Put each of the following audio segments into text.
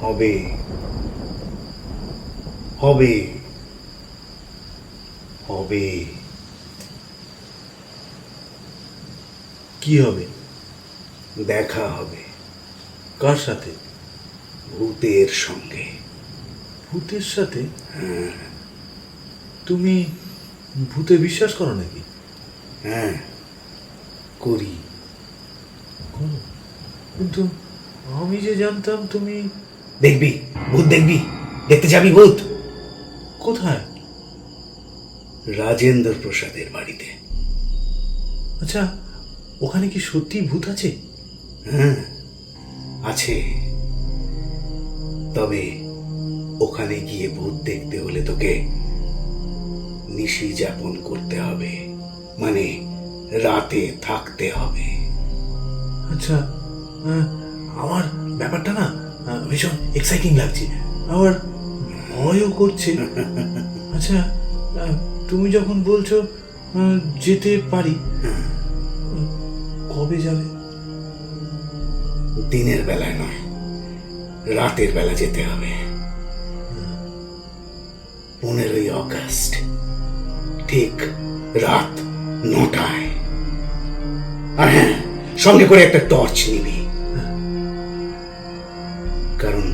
হবে। হবে। হবে। কি হবে? দেখা হবে। কার সাথে? ভূতের সঙ্গে। ভূতের সাথে? তুমি ভূতে বিশ্বাস করো নাকি? হ্যাঁ। করি? কিন্তু আমি যে জানতাম তুমি দেখবি, ভূত দেখবি, দেখতে যাবি ভূত। কোথায়? রাজেন্দ্র প্রসাদের বাড়িতে। আচ্ছা ওখানে কি সত্যি ভূত আছে? হ্যাঁ আছে। তবে ওখানে গিয়ে ভূত দেখতে হলে তোকে নিশি যাপন করতে হবে। মানে রাতে থাকতে হবে। আচ্ছা আমার ব্যাপারটা না ভীষণ এক্সাইটিং লাগছে। আবার ভয়ও করছে। আচ্ছা তুমি যখন বলছো যেতে পারি, কবে যাবে? দিনের বেলায় নয়, রাতের বেলা যেতে হবে। পনেরোই অগস্ট ঠিক রাত নটায়। আর হ্যাঁ সঙ্গে করে একটা টর্চ নিবি। কারণ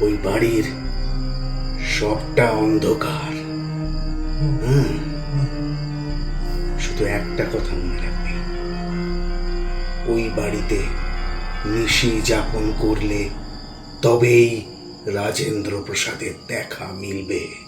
ওই বাড়ির সবটা অন্ধকার। শুধু একটা কথা মনে রাখবে। ওই বাড়িতে নিশি যাপন করলে তবেই রাজেন্দ্র প্রসাদের দেখা মিলবে।